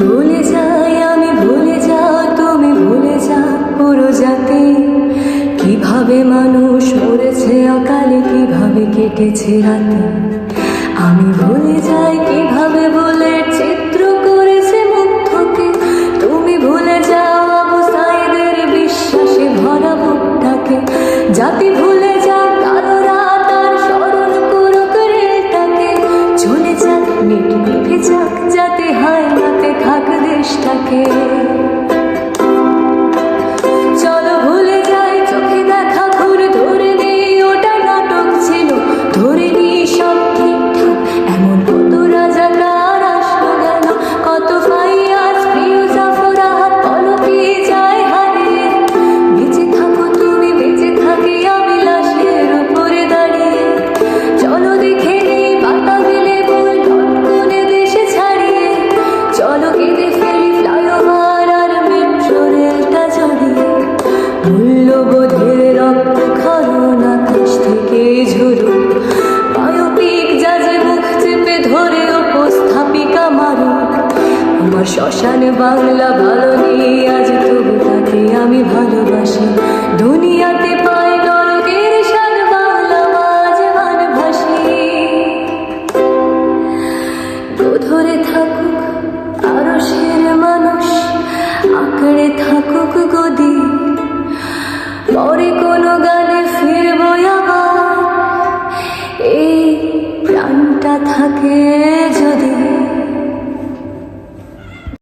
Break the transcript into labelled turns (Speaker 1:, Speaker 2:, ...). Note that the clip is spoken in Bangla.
Speaker 1: ভুলে যাই, আমি ভুলে যাও তুমি ভুলে যাও পুরো কীভাবে মানুষ মরেছে অকালে, কীভাবে কেটেছে রাতে? আমি ভুলে যাই, কীভাবে বলে চিত্র করেছে মুগ্ধকে তুমি ভুলে যাও, আবু সাইদের বিশ্বাসে ভরা বুকটাকে। জাতি ভুলে থাক দেশটাকে শ্মশান বাংলা ভালো নেই, আজ তবু তাকে আমি ভালোবাসি। দুনিয়াতে পাই নরকের শান, বাংলা মাঝ মান ভাসি। তো ধরে থাকুক আরও মানুষ, আঁকড়ে থাকুক গদি। পরে কোনো গান